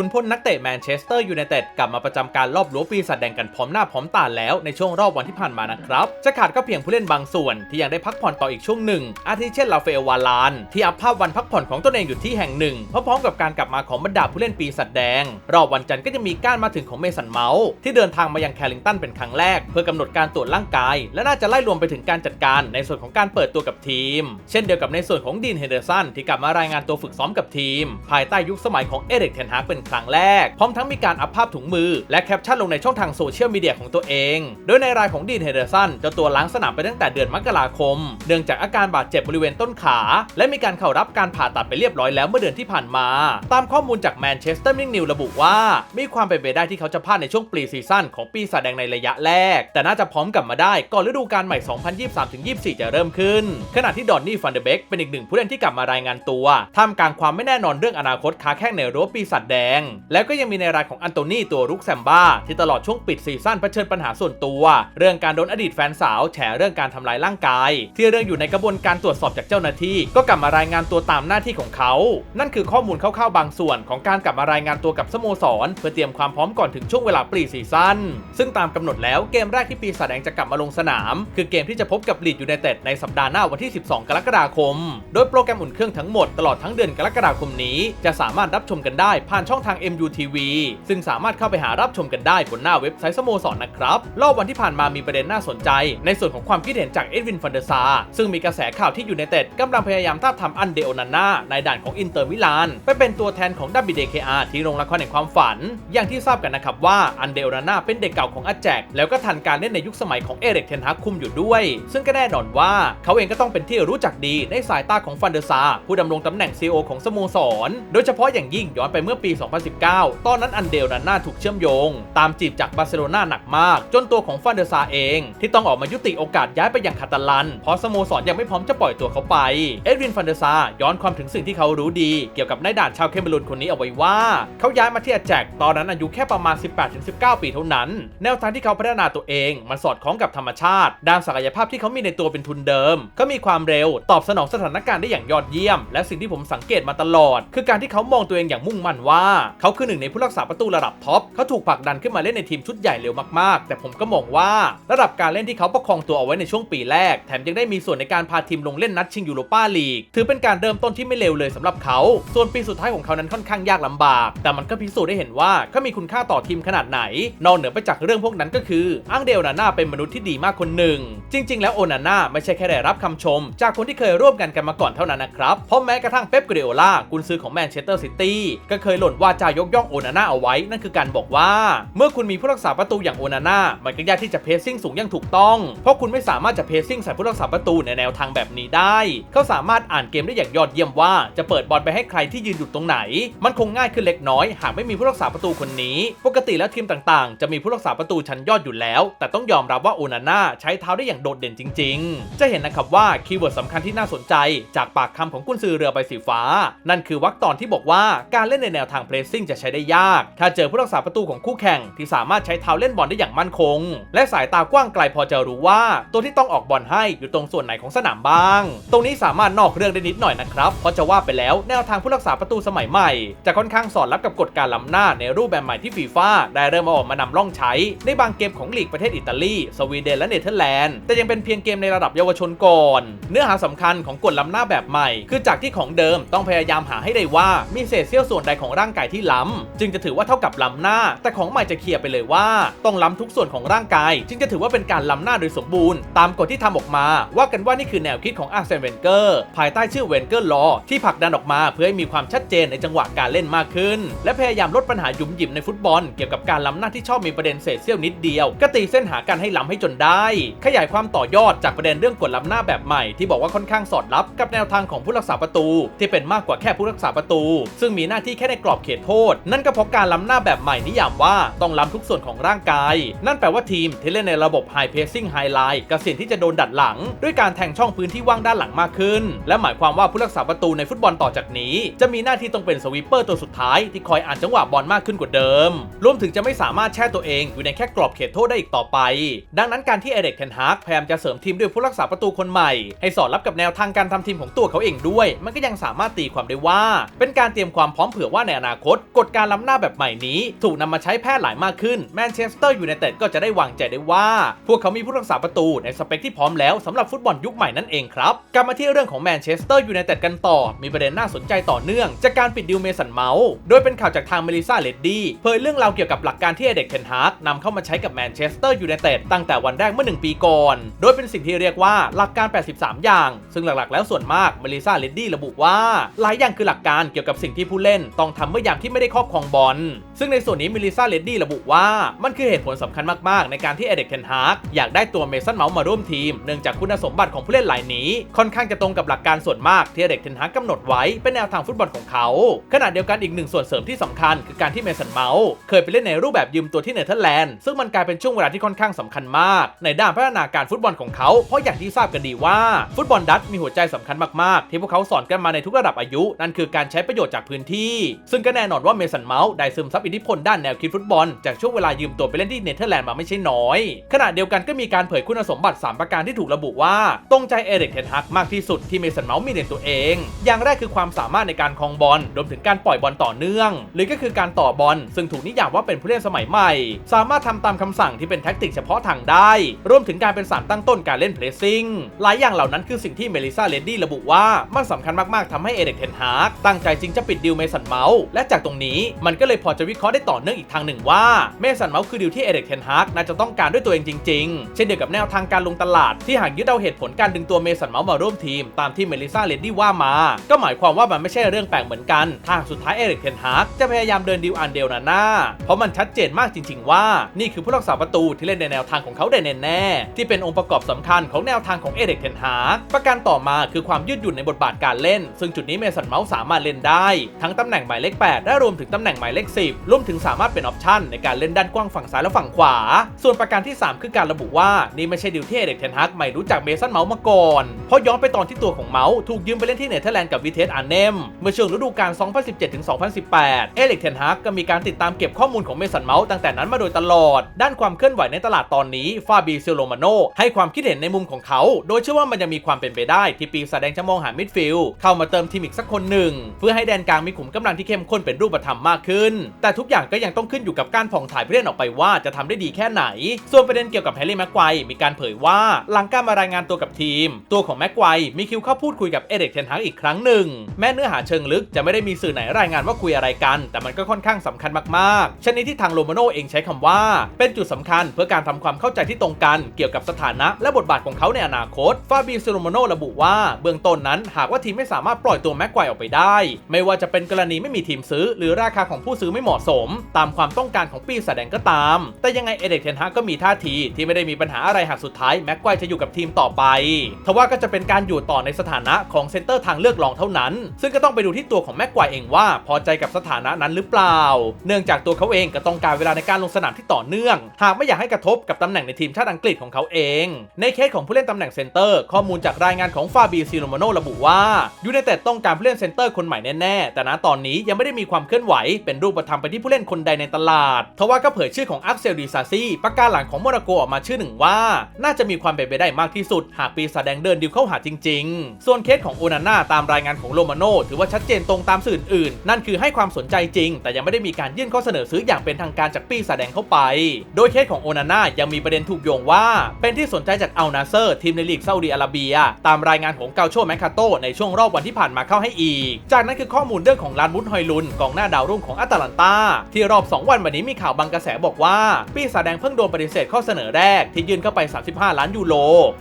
คุณพลนักเตะแมนเชสเตอร์ยูไนเต็ดกลับมาประจำการรอบรั้วปีศาจแดงกันพร้อมหน้าพร้อมตาแล้วในช่วงรอบวันที่ผ่านมานะครับ จะขาดก็เพียงผู้เล่นบางส่วนที่ยังได้พักผ่อนต่ออีกช่วงหนึ่ง อาทิเช่นลาเฟลวาลาน ที่อัพภาพวันพักผ่อนของตนเองอยู่ที่แห่งหนึ่งพร้อมๆกับการกลับมาของบรรดาผู้เล่นปีศาจแดง รอบวันจันทร์ก็จะมีการมาถึงของเมสันเมาส์ที่เดินทางมายังแคลิงตันเป็นครั้งแรก เพื่อกำหนดการตรวจร่างกาย และน่าจะไล่รวมไปถึงการจัดการในส่วนของการเปิดตัวกับทีม เช่นเดียวกับในส่วนของดีนเฮเดอร์สันที่กลับมารายงานตัวฝึกซ้อมกับทีม ภายใต้ยุคสมัยของเอริกเทนฮากเป็นครั้งแรก พร้อมทั้งมีการอัพภาพถุงมือ และแคปชั่นลงในช่องทางโซเชียลมีเดียของตัวเอง โดยในรายของดีนเฮเดอร์สันเจ้าตัวล้างสนามไปตั้งแต่เดือนมกราคม เนื่องจากอาการบาดเจ็บบริเวณต้นขา และมีการเข้ารับการผ่าตัดไปเรียบร้อยแล้วเมื่อเดือนที่ผ่านมา ตามข้อมูลจากแมนเชสเตอร์มิงนิวระบุว่า มีความเป็นไปได้ที่เขาจะพลาดในช่วงปรีซีซั่นของปีศาจแดงในระยะแรก แต่น่าจะพร้อมกลับมาได้ก่อนฤดูกาลใหม่ 2023-24 จะเริ่มขึ้น ขณะที่ดอนนี่ฟันเดเบกเป็นอีกหนึ่งผู้เล่นที่กลับมารายงานตัวท่ามกลางความไม่แน่นอนเรื่องอนาคตค้าแข้งในรั้วปีศาจแดงแล้วก็ยังมีในรายของอันโตนีตัวรุกแซมบ้าที่ตลอดช่วงปิดซีซั่นเผชิญปัญหาส่วนตัว เรื่องการโดนอดีตแฟนสาวแฉเรื่องการทำลายร่างกาย ที่เรื่องอยู่ในกระบวนการตรวจสอบจากเจ้าหน้าที่ ก็กลับมารายงานตัวตามหน้าที่ของเขา นั่นคือข้อมูลคร่าวๆบางส่วนของการกลับมารายงานตัวกับสโมสร เพื่อเตรียมความพร้อมก่อนถึงช่วงเวลาปรีซีซั่นซึ่งตามกำหนดแล้วเกมแรกที่ปีศาจแดงจะกลับมาลงสนาม คือเกมที่จะพบกับลีดยูไนเต็ดในสัปดาห์หน้าวันที่ 12 กรกฎาคม โดยโปรแกรมอุ่นเครื่องทั้งหมดตลอดทั้งเดือนกรกฎาคมนี้จะสามารถรับชมกันได้ผ่านช่องทาง MUTV ซึ่งสามารถเข้าไปหารับชมกันได้บนหน้าเว็บไซต์สโมสรนะครับรอบวันที่ผ่านมามีประเด็นน่าสนใจ ในส่วนของความคิดเห็นจากเอ็ดวินฟันเดอร์ซาซึ่งมีกระแสข่าวที่อยูไนเต็ดกำลังพยายามท้าบทามอันเดโอนาน่าในด่านของอินเตอร์มิลานไปเป็นตัวแทนของ WDKR ที่โรงละครแห่งความฝัน อย่างที่ทราบกันนะครับว่าอันเดโอนาน่าเป็นเด็กเก่าของอาแจก แล้วก็ทันการเล่นในยุคสมัยของเอเริกเทนฮากคุมอยู่ด้วย ซึ่งก็แน่นอนว่าเขาเองก็ต้องเป็นที่รู้จักดีในสายตาของฟันเดอร์ซาผู้ดำรงตำแหน่ง CEO ของสโมสร โดยเฉพาะอย่างยิ่งย้อนไปเมื่อปี2019 ตอนนั้นอันเดลนาน่าถูกเชื่อมโยง ตามจีบจากบาร์เซโลนาหนักมาก จนตัวของฟันเดอร์ซาเอง ที่ต้องออกมายุติโอกาสย้ายไปยังคาตาลัน เพราะสโมสรยังไม่พร้อมจะปล่อยตัวเขาไป เอ็ดวินฟันเดอร์ซาย้อนความถึงสิ่งที่เขารู้ดี เกี่ยวกับนายด่านชาวเคมเบรุนคนนี้เอาไว้ว่า เขาย้ายมาที่อาแจกตอนนั้นอายุแค่ประมาณ 18-19 ปีเท่านั้น แนวทางที่เขาพัฒนาตัวเองมันสอดคล้องกับธรรมชาติ ด้านศักยภาพที่เขามีในตัวเป็นทุนเดิมก็มีความเร็วตอบสนองสถานการณ์ได้อย่างยอดเยี่ยม และสิ่งที่ผมสังเกตมาตลอด คือการที่เขามองตัวเองอย่างมุ่งมั่นว่าเขาคือหนึ่งในผู้รักษาประตูระดับท็อปเขาถูกผลักดันขึ้นมาเล่นในทีมชุดใหญ่เร็วมากๆ แต่ผมก็มองว่าระดับการเล่นที่เขาประคองตัวเอาไว้ในช่วงปีแรก แถมยังได้มีส่วนในการพาทีมลงเล่นนัดชิงยูโรปาลีก ถือเป็นการเริ่มต้นที่ไม่เลวเลยสำหรับเขา ส่วนปีสุดท้ายของเขานั้นค่อนข้างยากลำบาก แต่มันก็พิสูจน์ได้เห็นว่าเขามีคุณค่าต่อทีมขนาดไหน นอกเหนือไปจากเรื่องพวกนั้นก็คืออังเดลนาน่าเป็นมนุษย์ที่ดีมากคนหนึ่ง จริง ๆ แล้วโอนาน่าไม่ใช่แค่ได้รับคำชม จากคนที่เคยร่วมกันกันมาก่อนเท่านั้นนะครับ เพราะแม้กระทั่งเป๊ปกเดโอล่ากุนซือของแมนเชสเตอร์ซิตี้ก็เคยหล่นว่าจายกย่องโอนาน่าเอาไว้ นั่นคือการบอกว่า เมื่อคุณมีผู้รักษาประตูอย่างโอนาน่ามันก็ยากที่จะเพสซิ่งสูงอย่างถูกต้อง เพราะคุณไม่สามารถจะเพสซิ่งใส่ผู้รักษาประตูในแนวทางแบบนี้ได้ เขาสามารถอ่านเกมได้อย่างยอดเยี่ยมว่าจะเปิดบอลไปให้ใครที่ยืนอยู่ตรงไหน มันคงง่ายขึ้นเล็กน้อย หากไม่มีผู้รักษาประตูคนนี้ ปกติแล้วทีมต่างๆ จะมีผู้รักษาประตูชั้นยอดอยู่แล้ว แต่ต้องยอมรับว่าโอนาน่าใช้เท้าได้อย่างโดดเด่นจริง ๆ จะเห็นนะครับว่าคีย์เวิร์ดสำคัญที่น่าสนใจ จากปากคำของกุนซือเรือใบสีฟ้า นั่นคือวรรคตอนที่บอกว่าการเล่นในแนวทางเพรสซิ่งจะใช้ได้ยาก ถ้าเจอผู้รักษาประตูของคู่แข่งที่สามารถใช้เท้าเล่นบอลได้อย่างมั่นคง และสายตากว้างไกลพอจะรู้ว่า ตัวที่ต้องออกบอลให้อยู่ตรงส่วนไหนของสนามบ้าง ตรงนี้สามารถนอกเรื่องได้นิดหน่อยนะครับเพราะจะว่าไปแล้วแนวทางผู้รักษาประตูสมัยใหม่ จะค่อนข้างสอดรับกับกฎการล้ำหน้าในรูปแบบใหม่ที่ฟีฟ่าได้เริ่มมาออกมานำร่องใช้ ในบางเกมของลีกประเทศอิตาลี สวีเดนและเนเธอร์แลนด์แต่ยังเป็นเพียงเกมในระดับเยาวชนก่อน เนื้อหาสำคัญของกฎล้ำหน้าแบบใหม่ คือจากที่ของเดิมต้องพยายามหาให้ได้ว่ามีเศษเสี้ยวส่วนใดของร่างกายที่ล้ำจึงจะถือว่าเท่ากับล้ำหน้า แต่ของใหม่จะเคลียร์ไปเลยว่า ต้องล้ำทุกส่วนของร่างกาย จึงจะถือว่าเป็นการล้ำหน้าโดยสมบูรณ์ตามกฎที่ทำออกมา ว่ากันว่านี่คือแนวคิดของอาร์เซนเวนเกอร์ภายใต้ชื่อเวนเกอร์ลอที่ผลักดันออกมาเพื่อให้มีความชัดเจนในจังหวะการเล่นมากขึ้น และพยายามลดปัญหาหยุมหยิมในฟุตบอลเกี่ยวกับการล้ำหน้าที่ชอบมีประเด็นเศษเสี้ยวนิดเดียวก็ตีเส้นหากันให้ล้ำให้จนได้ ขยายความต่อยอดจากประเด็นเรื่องกฎล้ำหน้าแบบใหม่ที่บอกว่าค่อนข้างสอดรับกับแนวทางของผู้รักษาประตู ที่เป็นมากกว่าแค่ผู้รักษาประตู ซึ่งมีหน้าที่แค่ในกรอบเขตโทษ นั่นก็เพราะการล้ำหน้าแบบใหม่นิยามว่าต้องล้ำทุกส่วนของร่างกาย นั่นแปลว่าทีมที่เล่นในระบบ High Pacing High Line กับสิ่งที่จะโดนดัดหลัง ด้วยการแทงช่องพื้นที่ว่างด้านหลังมากขึ้น และหมายความว่าผู้รักษาประตูในฟุตบอลต่อจากนี้ จะมีหน้าที่ต้องเป็นสวีปเปอร์ตัวสุดท้ายที่คอยอ่านจังหวะบอลมากขึ้นกว่าเดิม รวมถึงจะไม่สามารถแช่ตัวเองอยู่ในแค่กรอบเขตโทษได้อีกต่อไป ดังนั้นการที่เอเด็กเทนฮากพยายามจะเสริมทีมด้วยผู้รักษาประตูคนใหม่ ให้สอดรับกับแนวทางการทำทีมของตัวเขาเองด้วย มันก็ยังสามารถตีความได้ว่า เป็นการเตรียมความพร้อมเผื่อว่าในอนาคตตกฎการล้ำหน้าแบบใหม่นี้ ถูกนำมาใช้แพร่หลายมากขึ้น แมนเชสเตอร์ยูไนเต็ดก็จะได้วางใจได้ว่า พวกเขามีผู้รักษาประตูในสเปคที่พร้อมแล้วสำหรับฟุตบอลยุคใหม่นั่นเองครับกลับมาที่เรื่องของแมนเชสเตอร์ยูไนเต็ดกันต่อ มีประเด็นน่าสนใจต่อเนื่อง จากการปิดดิวเมสันเมาส์โดยเป็นข่าวจากทางเมลิซาเลดดี้เผยเรื่องราวเกี่ยวกับหลักการที่เอเด็กเทนฮากนำเข้ามาใช้กับแมนเชสเตอร์ยูไนเต็ดตั้งแต่วันแรกเมื่อ 1 ปีก่อน โดยเป็นสิ่งที่เรียกว่าหลักการ 83 อย่าง ซึ่งหลักๆ แล้วส่วนมากเมลิซาเลดดี้ระบุว่าหลายอย่างคือหลักการเกี่ยวกับสิ่งที่ผู้เล่นต้องทำเมื่อยามที่ไม่ได้ครอบครองบอล ซึ่งในส่วนนี้เมลิซาเลดดี้ระบุว่ามันคือเหตุผลสำคัญมาก ๆ ในการที่เอเด็กเทนฮาร์กอยากได้ตัวเมสันเมาส์มาร่วมทีม เนื่องจากคุณสมบัติของผู้เล่นรายนี้ ค่อนข้างจะตรงกับหลักการส่วนมากที่เอเด็กเทนฮาร์กกำหนดไว้เป็นแนวทางฟุตบอลของเขาขณะเดียวกันอีกหนึ่งส่วนเสริมที่สำคัญ คือการที่เมสันเมาส์เคยไปเล่นในรูปแบบยืมตัวที่เนเธอร์แลนด์ซึ่งมันกลายเป็นช่วงเวลาที่ค่อนข้างสำคัญมาก ในด้านพัฒนาการฟุตบอลของเขา เพราะอย่างที่ทราบกันดีว่าฟุตบอลดัตช์มีหัวใจสำคัญมากๆ ที่พวกเขาสอนกันมาในทุกระดับอายุ นั่นคือการใช้ประโยชน์จากพื้นที่ ซึ่งก็แน่นอนว่าเมสันเมาส์ได้ซึมซับอิทธิพลด้านแนวคิดฟุตบอล จากช่วงเวลายืมตัวไปเล่นที่เนเธอร์แลนด์มาไม่ใช่น้อย ขณะเดียวกันก็มีการเผยคุณสมบัติ 3 ประการที่ถูกระบุว่า ตรงใจเอริกเทนฮักมากที่สุดที่เมสันเมาส์มีในตัวเอง อย่างแรกคือความสามารถในการครองบอลรวมถึงการปล่อยบอลต่อเนื่อง หรือก็คือการต่อบอล ซึ่งถูกนิยามว่าเป็นผู้เล่นสมัยใหม่ สามารถทำตามคำสั่งที่เป็นแท็กติกเฉพาะทางได้ รวมถึงการเป็นสารตั้งต้นการเล่นเพรสซิ่งหลายอย่างเหล่านั้นคือสิ่งที่เมลิซาเลดดี้ระบุว่ามันสำคัญมากๆทำให้เอริกเทนฮากตั้งใจจริงจะปิดดิวเมสันเมาส์และจากตรงนี้มันก็เลยพอจะวิเคราะห์ได้ต่อเนื่องอีกทางหนึ่งว่าเมสันเมาส์คือดิวที่เอริกเทนฮากน่าจะต้องการด้วยตัวเองจริง ๆ เช่นเดียวกับแนวทางการลงตลาดที่หากยึดเอาเหตุผลการดึงตัวเมสันเมาส์มาร่วมทีมตามที่เมลิซาเลดดี้ว่ามา ก็หมายความว่ามันไม่ใช่เรื่องแปลกเหมือนกันทางสุดท้ายเอริกเทนฮากจะพยายามเดินดิวอันเดลนาน่าเพราะมันชัดเจนมากจริง ๆ ว่านี่คือผู้รักษาประตูที่เล่นในแนวทางของเขาได้แน่ๆที่เป็นองค์ประกอบสำคัญของแนวทางของเอริกเทนฮากประการต่อมาคือความยืดหยุ่นในบทบาทการเล่น ซึ่งจุดนี้เมสันเมาส์สามารถเล่นได้ ทั้งตำแหน่งหมายเลข 8 และรวมถึงตำแหน่งหมายเลข 10รวมถึงสามารถเป็นออปชันในการเล่นด้านกว้างฝั่งซ้ายและฝั่งขวา ส่วนประการที่ 3 คือการระบุว่านี่ไม่ใช่ดิวที่เอริกเทนฮากไม่รู้จักเมสันเมาส์มาก่อน เพราะย้อนไปตอนที่ตัวของเมาส์ถูกยืมไปเล่นที่เนเธอร์แลนด์กับวิเทสอาร์เนมเมื่อช่วงฤดูกาล 2017-2018 เอริกเทนฮากก็มีการติดตามเก็บข้อมูลของเมสันเมาส์ตั้งแต่นั้นมาโดยตลอด ด้านความเคลื่อนไหวในตลาดตอนนี้ฟาบีเซโลมาโนให้ความคิดเห็นในมุมของเขา โดยเชื่อว่ามันยังมีความเป็นไปได้ที่ปีศาจแดงจะมองหามิดฟิลด์เข้ามาเติมทีมอีกสักคนหนึ่งเพื่อให้แดนกลางมีขุมกำลังที่เข้มข้นเป็นรูปธรรมมากขึ้นแต่ทุกอย่างก็ยังต้องขึ้นอยู่กับการผ่องถ่ายผู้เล่นออกไปว่าจะทำได้ดีแค่ไหน ส่วนประเด็นเกี่ยวกับแฮร์รี่แม็กไกว์มีการเผยว่าหลังการมารายงานตัวกับทีม ตัวของแม็กไกว์มีคิวเข้าพูดคุยกับเอเด็กเทนฮักอีกครั้งหนึ่ง แม้เนื้อหาเชิงลึกจะไม่ได้มีสื่อไหนรายงานว่าคุยอะไรกัน แต่มันก็ค่อนข้างสำคัญมากๆ ชนิดที่ทางโรมาโนเองใช้คำว่า เป็นจุดสำคัญเพื่อการทำความเข้าใจที่ตรงกันเกี่ยวกับสถานะและบทบาทของเขาในอนาคต ฟาบีเซโรมาโนระบุว่าเบื้องต้นนั้นหากว่าทีมไม่สามารถปล่อยตัวแม็กไกว์ออกไปได้ ไม่ว่าจะเป็นกรณีไม่มีทีมซื้อ หรือราคาของผู้ซื้อไม่เหมาะสม ตามความต้องการของปีศาจแดงก็ตาม แต่ยังไงเอเด็กเทนฮากก็มีท่าทีที่ไม่ได้มีปัญหาอะไรหากสุดท้ายแม็กไกว์จะอยู่กับทีมต่อไปทว่าก็จะเป็นการอยู่ต่อในสถานะของเซนเตอร์ทางเลือกรองเท่านั้น ซึ่งก็ต้องไปดูที่ตัวของแม็กไกว์เองว่าพอใจกับสถานะนั้นหรือเปล่า เนื่องจากตัวเขาเองก็ต้องการเวลาในการลงสนามที่ต่อเนื่อง หากไม่อยากให้กระทบกับตำแหน่งในทีมชาติอังกฤษของเขาเอง ในเคสของผู้เล่นตำแหน่งเซนเตอร์ ข้อมูลจากรายงานของฟาบีซิโรมาโนระบุว่ายูไนเต็ดต้องการผู้เล่นเซนเตอร์คนใหม่แน่ๆแต่ณตอนนี้ยังไม่ได้มีความเคลื่อนไหวเป็นรูปธรรมไปที่ผู้เล่นคนใดในตลาด ทว่าก็เผยชื่อของอักเซลดีซาซีประกาศหลังของโมนาโกออกมาชื่อหนึ่งว่า น่าจะมีความเป็นไปได้มากที่สุด หากปีศาจแดงเดินดิวเข้าหาจริง ๆ ส่วนเคสของโอนาน่าตามรายงานของโรมาโนถือว่าชัดเจนตรงตามสื่ออื่น นั่นคือให้ความสนใจจริง แต่ยังไม่ได้มีการยื่นข้อเสนอซื้ออย่างเป็นทางการจากปีศาจแดงเข้าไป โดยเคสของโอนาน่ายังมีประเด็นถูกโยงว่า เป็นที่สนใจจากอัลนาเซอร์ทีมในลีกซาอุดิอาระเบีย ตามรายงานของเกาโชแมคคาโตในช่วงรอบวันที่ผ่านมาเข้าให้อีก จากนั้นคือข้อมูลเรื่องของลานบุนฮอยลุนกองหน้าดาวรุ่งของอัตแลนตาที่รอบ 2 วันวันนี้มีข่าวบางกระแสบอกว่า ปีศาจแดงเพิ่งโดนปฏิเสธข้อเสนอแรกที่ยื่นเข้าไป 35 ล้านยูโร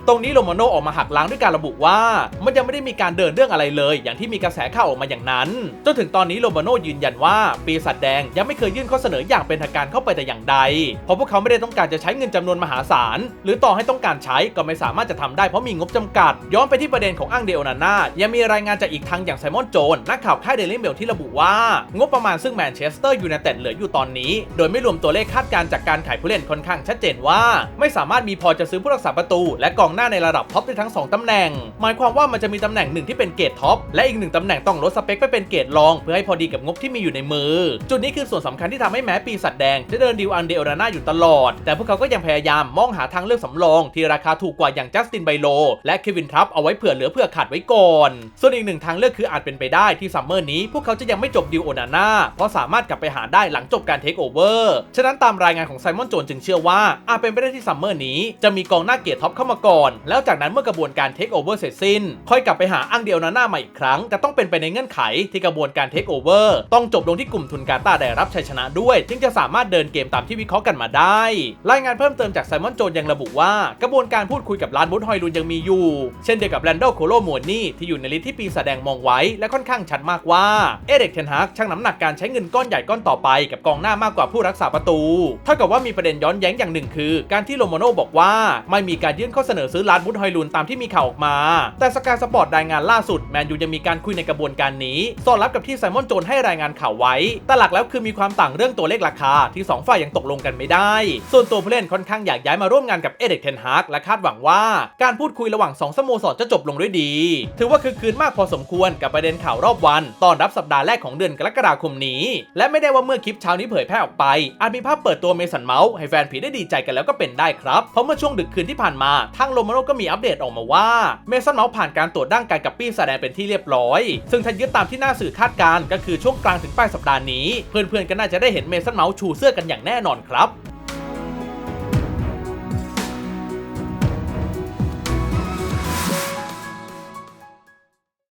ตรงนี้โรมาโนออกมาหักล้างด้วยการระบุว่า มันยังไม่ได้มีการเดินเรื่องอะไรเลย อย่างที่มีกระแสข่าวออกมาอย่างนั้นจนถึงตอนนี้โรมาโนยืนยันว่าปีศาจแดงยังไม่เคยยื่นข้อเสนออย่างเป็นทางการเข้าไปแต่อย่างใด เพราะพวกเขาไม่ได้ต้องการจะใช้เงินจำนวนมหาศาล หรือต่อให้ต้องการใช้ก็ไม่สามารถจะทำได้เพราะมีงบจำกัด ย้อนไปที่ประเด็นของอังเดโอนาน่ายังมีรายงานจากอีกทางอย่างไซมอนโจนนักข่าวค่ายเดลิเมลที่ระบุว่างบประมาณซึ่งแมนเชสเตอร์ยูยูไนเต็ดเหลืออยู่ตอนนี้ โดยไม่รวมตัวเลขคาดการณ์จากการขายผู้เล่นค่อนข้างชัดเจนว่า ไม่สามารถมีพอจะซื้อผู้รักษาประตู และกองหน้าในระดับท็อปได้ทั้ง 2ตำแหน่ง หมายความว่ามันจะมีตำแหน่งหนึ่งที่เป็นเกรดท็อปและอีกหนึ่งตำแหน่งต้องลดสเปคไปเป็นเกรดรอง เพื่อให้พอดีกับงบที่มีอยู่ในมือ จุดนี้คือส่วนสำคัญที่ทำให้แม้ปีศาจแดงจะเดินดีลอันเดอราน่าอยู่ตลอด แต่พวกเขาก็ยังพยายามมองหาทางเลือกสำรองที่ราคาถูกกว่าอย่างจัสตินไบโลและเควินทรัพเอาไว้เผื่อเหลือเผื่อขาดไว้ก่อน ส่วนอีกหนึ่งทางเลือกคืออาจเป็นไปได้ที่ซัมเมอร์นี้พวกเขาจะยังไม่จบดีลโอนาน่าเพราะสามารถกลับไปหาได้หลังจบการเทคโอเวอร์ฉะนั้นตามรายงานของไซมอนโจนจึงเชื่อว่า อาจเป็นไปได้ที่ซัมเมอร์นี้จะมีกองหน้าเกียรติท็อปเข้ามาก่อน แล้วจากนั้นเมื่อกระบวนการเทคโอเวอร์เสร็จสิ้น ค่อยกลับไปหาอังเดียวนาน่าใหม่อีกครั้งจะต้องเป็นไปในเงื่อนไขที่กระบวนการเทคโอเวอร์ต้องจบลงที่กลุ่มทุนกาตาได้รับชัยชนะด้วย จึงจะสามารถเดินเกมตามที่วิเคราะห์กันมาได้ รายงานเพิ่มเติมจากไซมอนโจนยังระบุว่ากระบวนการพูดคุยกับร้านบุตฮอยลุนยังมีอยู่ เช่นเดียวกับแรนดอลโคโลโมนี่ที่อยู่ในลิสต์ที่ปีแสดงมองไว้ และค่อนข้างชัดมากว่าเอเด็กเทนฮากชั่งน้ำหนักการใช้เงินก้อนใหญ่ก้อนต่อไปกับกองหน้ามากกว่าผู้รักษาประตู เท่ากับว่ามีประเด็นย้อนแย้งอย่างหนึ่งคือ การที่โลโมโนบอกว่า ไม่มีการยื่นข้อเสนอซื้อร้านบุตฮอยลุนตามที่มีข่าวออกมา แต่สกายสปอร์ตรายงานล่าสุดแมนยูยังมีการคุยในกระบวนการนี้สอดรับกับที่ไซมอนโจนให้รายงานข่าวไว้ แต่หลักแล้วคือมีความต่างเรื่องตัวเลขราคาที่สองฝ่ายยังตกลงกันไม่ได้ ส่วนตัวผู้เล่นค่อนข้างอยากย้ายมาร่วมงานกับเอเด็กเทนฮากและคาดหวังว่า การพูดคุยระหว่างสองสโมสรจะจบลงด้วยดี ถือว่าคือคืนมากพอสมควรกับประเด็นข่าวรอบวัน ตอนรับสัปดาห์แรกของเดือนกรกฎาคมนี้ และไม่ได้ว่าเมื่อคลิปเช้านี้เผยแพร่ออกไป อาจมีภาพเปิดตัวเมสันเมาส์ให้แฟนผีได้ดีใจกันแล้วก็เป็นได้ครับ เพราะเมื่อช่วงดึกคืนที่ผ่านมาทางโลมาโนก็มีอัปเดตออกมาว่าเมสันเมาส์ผ่านการตรวจร่างกายกับปี้แสดงเป็นที่เรียบร้อย ซึ่งถ้ายึดตามที่หน้าสื่อคาดการณ์ก็คือช่วงกลางถึงปลายสัปดาห์นี้ เพื่อนๆก็น่าจะได้เห็นเมสันเมาส์ชูเสื้อกันอย่างแน่นอนครับ